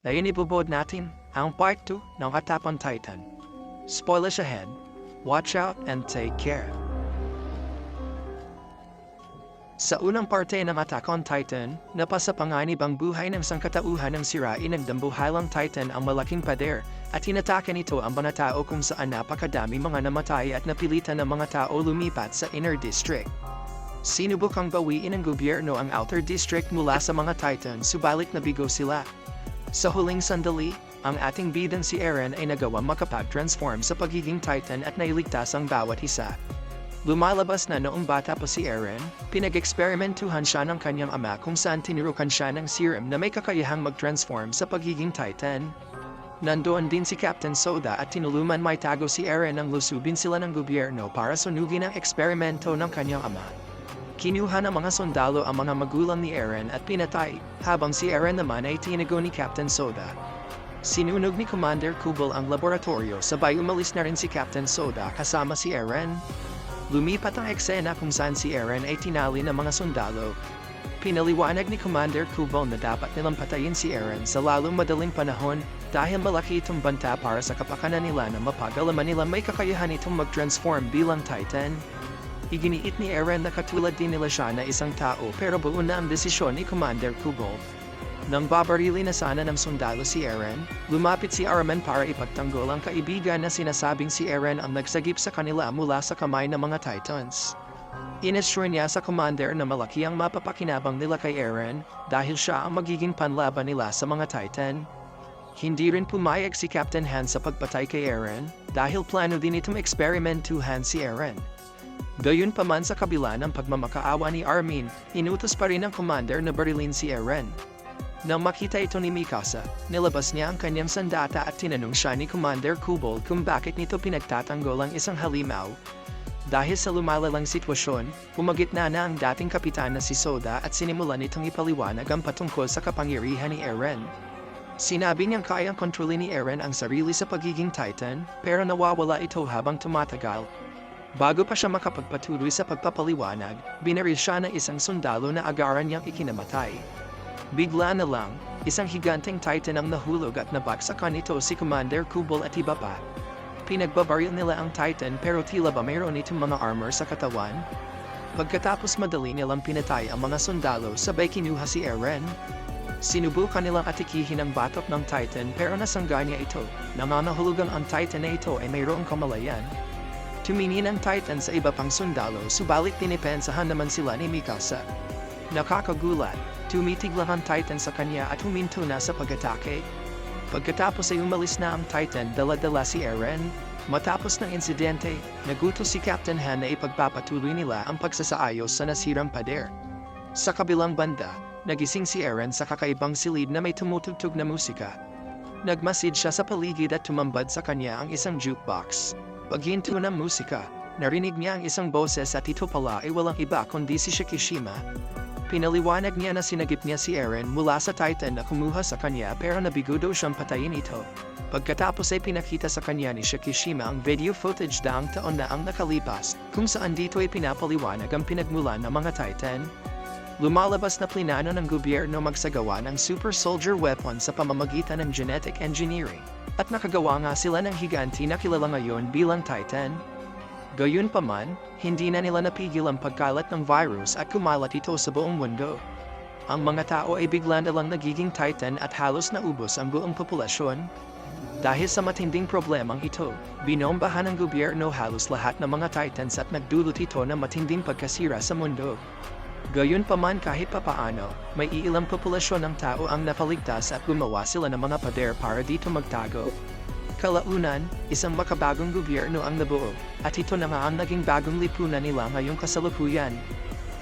Ngayon ibubod natin ang part 2 ng Attack on Titan. Spoilers ahead. Watch out and take care. Sa unang parte ng Attack on Titan, napasa panganib ang buhay ng sangkatauhan ng sirain ng dambuhalang Titan ang malaking pader at hinatake nito ang mga tao kung saan napakadami mga namatay at napilitan ng mga tao lumipat sa Inner District. Sinubukang bawiin ng gobyerno ang Outer District mula sa mga Titan subalit nabigo sila. Sa huling sandali, ang ating bidang si Eren ay nagawang makapag-transform sa pagiging Titan at nailigtas ang bawat isa. Lumalabas na noong bata pa si Eren, pinag-eksperimentuhan siya ng kanyang ama kung saan tinurukan siya ng serum na may kakayahang mag-transform sa pagiging Titan. Nandoon din si Captain Soda at tinuluman may tago si Eren nang lusubin sila ng gobyerno para sunugin ang eksperimento ng kanyang ama. Kinuha ng mga sundalo ang mga magulang ni Eren at pinatay, habang si Eren naman ay tinago ni Captain Soda. Sinunog ni Commander Kubel ang laboratorio sabay umalis na rin si Captain Soda kasama si Eren. Lumipat ang eksena kung saan si Eren ay tinali ng mga sundalo. Pinaliwanag ni Commander Kubel na dapat nilang patayin si Eren sa lalong madaling panahon dahil malaki itong banta para sa kapakanan nila na mapagalaman nila may kakayahan itong mag-transform bilang Titan. Iginiit ni Eren na katulad din nila siya na isang tao pero buo na ang desisyon ni Commander Kubel. Nang babarili na sana ng sundalo si Eren, lumapit si Armin para ipagtanggol ang kaibigan na sinasabing si Eren ang nagsagip sa kanila mula sa kamay ng mga Titans. Inassure niya sa commander na malaki ang mapapakinabang nila kay Eren dahil siya ang magiging panlaban nila sa mga Titan. Hindi rin pumayag si Captain Han sa pagpatay kay Eren dahil plano din itong experimentuhan si Eren. Gayunpaman sa kabila ng pagmamakaawa ni Armin, inutos pa rin ng commander na barilin si Eren. Nang makita ito ni Mikasa, nilabas niya ang kanyang sandata at tinanong siya ni Commander Kubol kung bakit nito pinagtatanggol ang isang halimaw. Dahil sa lumalalang sitwasyon, pumagit na na ang dating kapitan na si Soda at sinimulan nitong ipaliwanag ang patungkol sa kapangyarihan ni Eren. Sinabi niyang kayang kontrolin ni Eren ang sarili sa pagiging Titan, pero nawawala ito habang tumatagal. Bago pa siya makapagpatuloy sa pagpapaliwanag, binaril siya ng isang sundalo na agaran niyang ikinamatay. Bigla na lang, isang higanteng titan ang nahulog at nabaksakan ito si Commander Kubol at iba pa. Pinagbabaril nila ang titan pero tila ba mayroon itong mga armor sa katawan? Pagkatapos madali nilang pinatay ang mga sundalo sabay kinuha si Eren. Sinubukan nilang atikihin ang batok ng titan pero nasangga niya ito. Nanganahulugang ang titan na ito ay mayroong kamalayan. Tumingin ang titan sa iba pang sundalo subalit dinipensahan naman sila ni Mikasa. Nakakagulat, tumitig lang ang Titan sa kanya at huminto na sa pag-atake. Pagkatapos ay umalis na ang Titan dala-dala si Eren. Matapos ng insidente, nagutos si Captain Han na ipagpapatuloy nila ang pagsasaayos sa nasirang pader. Sa kabilang banda, nagising si Eren sa kakaibang silid na may tumutugtog na musika. Nagmasid siya sa paligid at tumambad sa kanya ang isang jukebox. Paghinto ng musika, narinig niya ang isang boses at ito pala ay walang iba kundi si Shikishima, Pinaliwanag niya na sinagip niya si Eren mula sa Titan na kumuha sa kanya pero nabigo daw siyang patayin ito. Pagkatapos ay pinakita sa kanya ni Shikishima ang video footage daang taon na ang nakalipas kung saan dito ay pinapaliwanag ang pinagmulan ng mga Titan. Lumalabas na plinano ng gobyerno magsagawa ng super soldier weapon sa pamamagitan ng genetic engineering at nakagawa nga sila ng higanti na kilala ngayon bilang Titan. Gayunpaman, hindi na nila napigil ang pagkalat ng virus at kumalat ito sa buong mundo. Ang mga tao ay bigla na lang nagiging titan at halos naubos ang buong populasyon. Dahil sa matinding problemang ito, binombahan ng gobyerno halos lahat ng mga titans at nagdulot ito ng matinding pagkasira sa mundo. Gayunpaman kahit papaano, may iilang populasyon ng tao ang napaligtas at gumawa sila ng mga pader para dito magtago. Kalaunan, isang makabagong gobyerno ang nabuo, at ito na nga ang naging bagong lipunan nila ngayong kasalukuyan.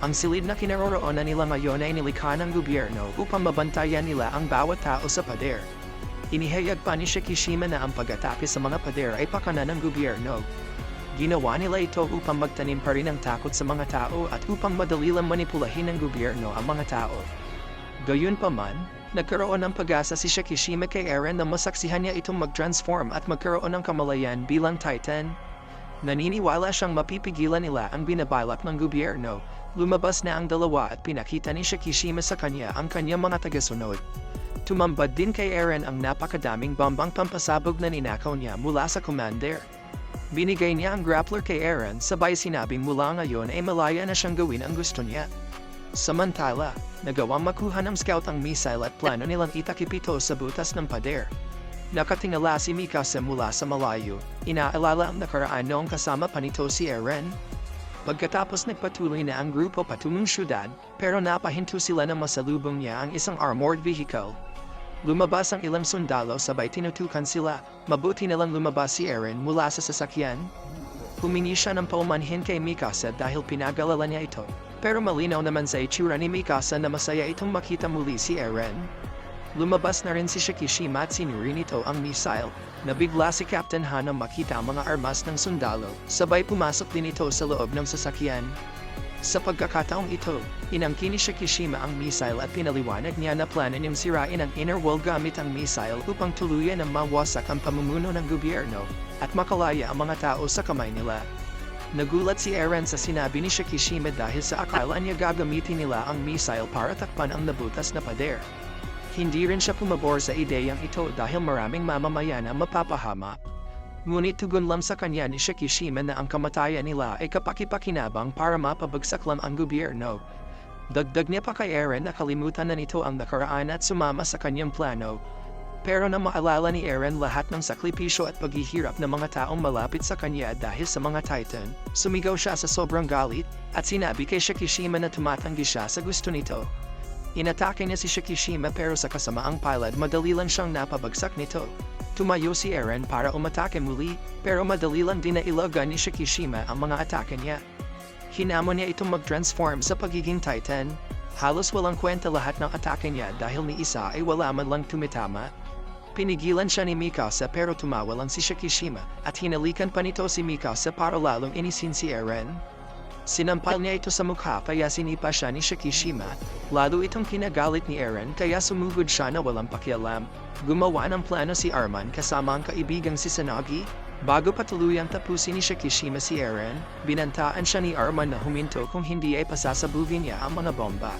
Ang silid na kinaroroonan nila ngayon ay nilikha ng gobyerno upang mabantayan nila ang bawat tao sa pader. Inihayag pa ni Shikishima na ang pag-atake sa mga pader ay pakana ng gobyerno. Ginawa nila ito upang magtanim pa rin ng takot sa mga tao at upang madali lang manipulahin ng gobyerno ang mga tao. Gayunpaman, nagkaroon ng pag-asa si Shikishima kay Eren na masaksihan niya itong mag-transform at magkaroon ng kamalayan bilang Titan. Naniniwala siyang mapipigilan nila ang binabalak ng gobyerno. Lumabas na ang dalawa at pinakita ni Shikishima sa kanya ang kanyang mga tagasunod. Tumambad din kay Eren ang napakadaming bombang pampasabog na ninakaw niya mula sa commander. Binigay niya ang grappler kay Eren sabay sinabing mula ngayon ay malaya na siyang gawin ang gusto niya. Samantala, nagawang makuha ng scout ang missile at plano nilang itakip ito sa butas ng pader. Nakatingala si Mikasa mula sa malayo, inaalala ang nakaraan noong kasama pa nito si Eren. Pagkatapos nagpatuloy na ang grupo patungong syudad, pero napahinto sila na masalubong niya ang isang armored vehicle. Lumabas ang ilang sundalo sabay tinutukan sila, mabuti nalang lumabas si Eren mula sa sasakyan. Humingi siya ng paumanhin kay Mikasa dahil pinagalala niya ito, pero malinaw naman sa itsura ni Mikasa na masaya itong makita muli si Eren. Lumabas na rin si Shikishima at sinuri nito ang missile. Nabigla si Captain Han nang makita ang mga armas ng sundalo, sabay pumasok din ito sa loob ng sasakyan. Sa pagkakataong ito, inangkin ni Shikishima ang missile at pinaliwanag niya na plano niyang sirain ang inner wall gamit ang missile upang tuluyan ang mawasak ang pamumuno ng gobyerno at makalaya ang mga tao sa kamay nila. Nagulat si Eren sa sinabi ni Shikishima dahil sa akala niya gagamitin nila ang missile para takpan ang nabutas na pader. Hindi rin siya pumabor sa ideyang ito dahil maraming mamamayan ang mapapahama. Ngunit tugon lang sa kanya ni Shikishima na ang kamatayan nila ay kapakipakinabang para mapabagsak lang ang gobyerno. Dagdag niya pa kay Eren na kalimutan na nito ang nakaraan at sumama sa kanyang plano. Pero na maalala ni Eren lahat ng sakripisyo at paghihirap ng mga taong malapit sa kanya dahil sa mga Titan, sumigaw siya sa sobrang galit at sinabi kay Shikishima na tumatanggi siya sa gusto nito. Inatake niya si Shikishima pero sa kasamaang palad madali lang siyang napabagsak nito. Tumayo si Eren para umatake muli, pero madali lang din na ilogan ni Shikishima ang mga atake niya. Hinamon niya itong mag-transform sa pagiging Titan. Halos walang kwenta lahat ng atake niya dahil ni isa ay wala man lang tumitama. Pinigilan siya ni Mikasa pero tumawa lang si Shikishima at hinalikan pa nito si Mikasa para lalong inisin si Eren. Sinampal niya ito sa mukha kaya sinipa siya ni Shikishima, lalo itong kinagalit ni Eren kaya sumugod siya na walang pakialam. Gumawa ng plano si Arman kasama ang kaibigang si Sanagi. Bago pa tuluyang tapusin ni Shikishima si Eren, binantaan siya ni Arman na huminto kung hindi ay pasasabugin niya ang mga bomba.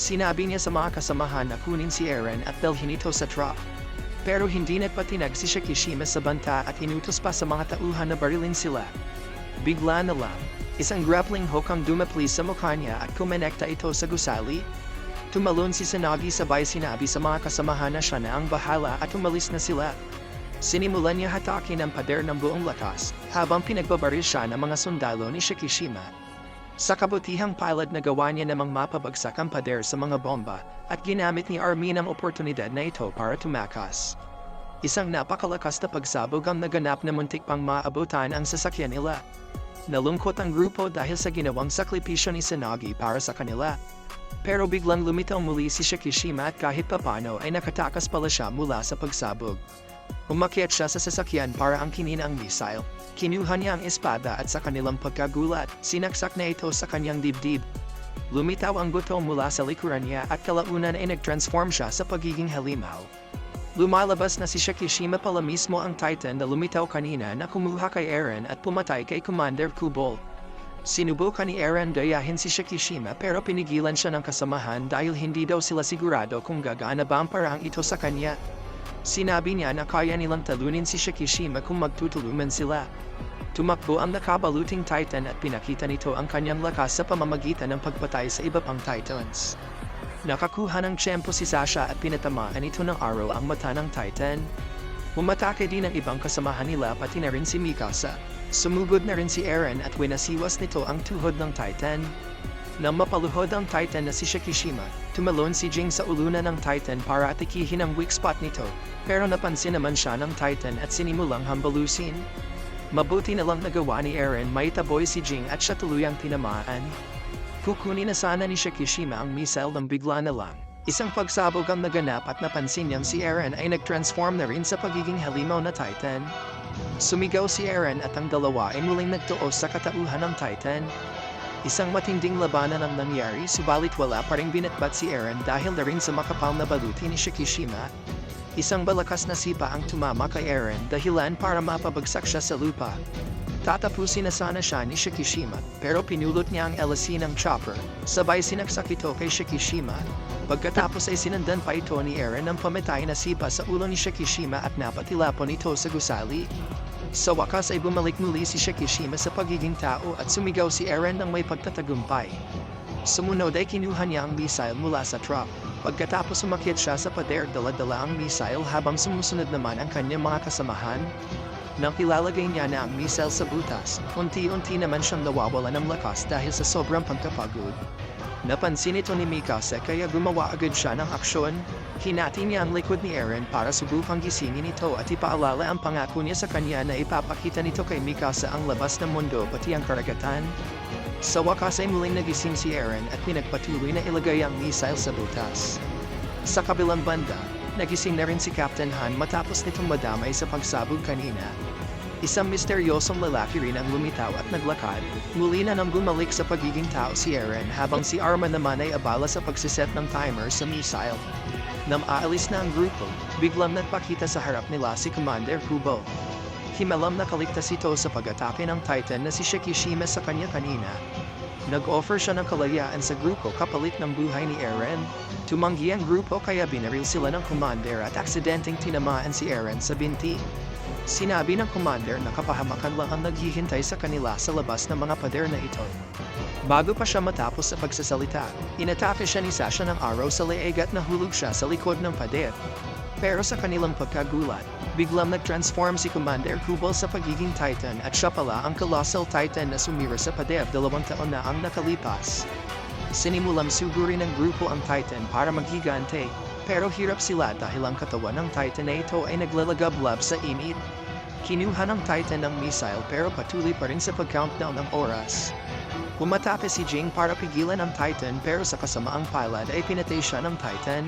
Sinabi niya sa mga kasamahan na kunin si Eren at dalhin ito sa truck. Pero hindi nagpatinag si Shikishima sa banta at inutos pa sa mga tauhan na barilin sila. Bigla na lang, isang grappling hook ang dumapli sa mukha niya at kumonekta ito sa gusali. Tumalon si Sanagi sabay sinabi sa mga kasamahan na siya na ang bahala at umalis na sila. Sinimulan niya hatakin ang pader ng buong lakas habang pinagbabaril siya ng mga sundalo ni Shikishima. Sa kabutihang pilot na gawa niya namang mapabagsak ang pader sa mga bomba at ginamit ni Armin ang oportunidad na ito para tumakas. Isang napakalakas na pagsabog ang naganap na muntik pang maabutan ang sasakyan nila. Nalungkot ang grupo dahil sa ginawang sakripisyo ni Sanagi para sa kanila. Pero biglang lumitaw muli si Shikishima at kahit papano ay nakatakas pala siya mula sa pagsabog. Umakyat siya sa sasakyan para angkinin ang missile. Kinuha niya ang espada at sa kanilang pagkagulat, sinaksak na ito sa kanyang dibdib. Lumitaw ang buto mula sa likuran niya at kalaunan ay nag-transform siya sa pagiging halimaw. Lumalabas na si Shikishima pala mismo ang Titan na lumitaw kanina na kumuha kay Eren at pumatay kay Commander Kubol. Sinubukan ni Eren dayahin si Shikishima pero pinigilan siya ng kasamahan dahil hindi daw sila sigurado kung gagana ba ang parang ito sa kanya. Sinabi niya na kaya nilang talunin si Shikishima kung magtutulungan sila. Tumakbo ang nakabaluting Titan at pinakita nito ang kanyang lakas sa pamamagitan ng pagpatay sa iba pang Titans. Nakakuha ng tiyempo si Sasha at pinatamaan ito ng araw ang mata ng Titan. Umatake din ang ibang kasamahan nila pati na rin si Mikasa. Sumugod na rin si Eren at winasiwas nito ang tuhod ng Titan. Nang mapaluhod ang Titan na si Shikishima, tumalon si Jing sa ulunan ng Titan para atikihin ang weak spot nito, pero napansin naman siya ng Titan at sinimulang hambalusin. Mabuti na lang nagawa ni Eren maitaboy si Jing at siya tuluyang tinamaan. Kukunin na sana ni Shikishima ang missile ng bigla na lang. Isang pagsabog ang naganap at napansin niyang si Eren ay nag-transform na rin sa pagiging halimaw na Titan. Sumigaw si Eren at ang dalawa ay muling nagtuos sa katauhan ng Titan. Isang matinding labanan ang nangyari subalit wala pa rin binatbat si Eren dahil na rin sa makapal na baluti ni Shikishima. Isang balakas na sipa ang tumama kay Eren dahilan para mapabagsak siya sa lupa. Tatapusin na sana siya ni Shikishima pero pinulot niya ang LSC ng chopper, sabay sinaksak ito kay Shikishima. Pagkatapos ay sinundan pa ito ni Eren ng pamatay na sipa sa ulo ni Shikishima at napatilapon ito sa gusali. Sa wakas ay bumalik muli si Shikishima sa pagiging tao at sumigaw si Eren ng may pagtatagumpay. Sumunod ay kinuha niya ang missile mula sa truck. Pagkatapos umakyat siya sa pader dala-dala ang missile habang sumusunod naman ang kanyang mga kasamahan. Nang ilalagay niya na ang missile sa butas, unti-unti naman siyang nawawala ng lakas dahil sa sobrang pagkapagod. Napansin ito ni Mikasa kaya gumawa agad siya ng aksyon. Hinati niya ang likod ni Eren para subukang gisingin ito at ipaalala ang pangako niya sa kanya na ipapakita nito kay Mikasa ang labas ng mundo pati ang karagatan. Sa wakas ay muling nagising si Eren at pinagpatuloy na ilagay ang missile sa butas. Sa kabilang banda, nagising na rin si Captain Han matapos nitong madamay sa pagsabog kanina. Isang misteryosong lalaki rin ang lumitaw at naglakad. Muli na nang bumalik sa pagiging tao si Eren habang si Arma naman ay abala sa pagsiset ng timer sa missile. Nang aalis na ang grupo, biglang nagpakita sa harap nila si Commander Kubo. Himalam na kaligtas ito sa pag-atake ng Titan na si Shikishima sa kanya kanina. Nag-offer siya ng kalayaan sa grupo kapalit ng buhay ni Eren. Tumanggi ang grupo kaya binaril sila ng commander at aksidenteng tinamaan si Eren sa binti. Sinabi ng commander na kapahamakan lang ang naghihintay sa kanila sa labas ng mga pader na ito. Bago pa siya matapos sa pagsasalita, inatake siya ni Sasha ng araw sa leeg at nahulog siya sa likod ng pader. Pero sa kanilang pagkagulat, biglang nag-transform si Commander Kubal sa pagiging Titan at siya pala ang Colossal Titan na sumira sa pader dalawang taon na ang nakalipas. Sinimulang sugurin ng grupo ang Titan para maghigante, pero hirap sila dahil ang katawan ng Titan na ito ay naglalagablab sa init. Kinuha ng Titan ng missile pero patuloy pa rin sa pag-countdown ng oras. Pumatake si Jing para pigilan ang Titan pero sa kasamaang pilot ay pinatay siya ng Titan.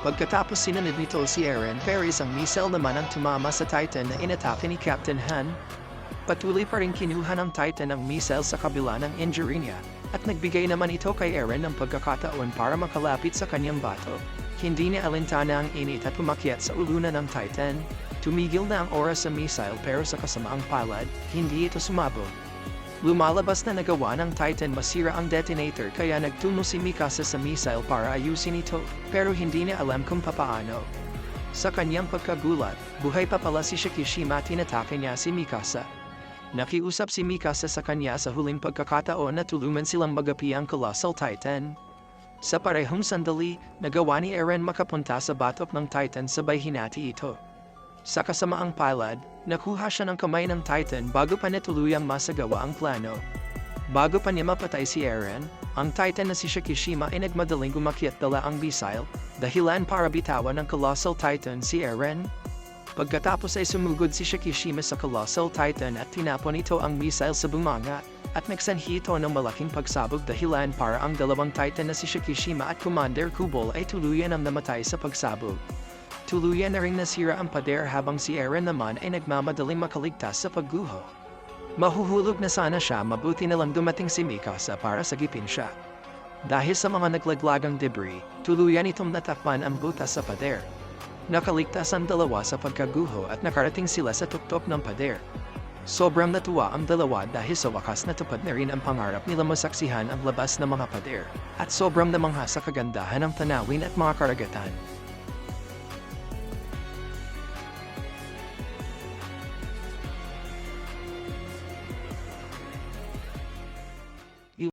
Pagkatapos sinunod nito si Eren pero isang missile naman ang tumama sa Titan na inatake ni Captain Han. Patuloy pa rin kinuha ng Titan ang missile sa kabila ng injury niya at nagbigay naman ito kay Eren ng pagkakataon para makalapit sa kanyang bato. Hindi niya alintana ang init at pumakyat sa ulunan ng Titan. Tumigil na ang oras sa missile pero sa kasamaang palad, hindi ito sumabog. Lumalabas na nagawa ng Titan masira ang detonator kaya nagtuno si Mikasa sa missile para ayusin ito, pero hindi niya alam kung papaano. Sa kanyang pagkagulat, buhay pa pala si Shikishima at tinatake niya si Mikasa. Nakiusap si Mikasa sa kanya sa huling pagkakataon na tulungan silang magapi ang Colossal Titan. Sa parehong sandali, nagawa ni Eren makapunta sa batok ng Titan sabay hinati ito. Sa kasamaang palad, nakuha siya ng kamay ng Titan bago pa natuluyang masagawa ang plano. Bago pa niya mapatay si Eren, ang Titan na si Shikishima ay nagmadaling gumakyat dala ang missile, dahilan para bitawan ng Colossal Titan si Eren. Pagkatapos ay sumugod si Shikishima sa Colossal Titan at tinapon ito ang missile sa bumanga, at nagsanhi ito ng malaking pagsabog dahilan para ang dalawang Titan na si Shikishima at Commander Kubol ay tuluyan ang namatay sa pagsabog. Tuluyan na ring nasira ang pader habang si Eren naman ay nagmamadaling makaligtas sa pagguho. Mahuhulog na sana siya mabuti na lang dumating si Mikasa para sagipin siya. Dahil sa mga naglaglagang debris, tuluyan itong natakpan ang butas sa pader. Nakaligtas ang dalawa sa pagkaguho at nakarating sila sa tuktok ng pader. Sobrang natuwa ang dalawa dahil sa wakas natupad na rin ang pangarap nila masaksihan ang labas ng mga pader, at sobrang namangha sa kagandahan ng tanawin at mga karagatan.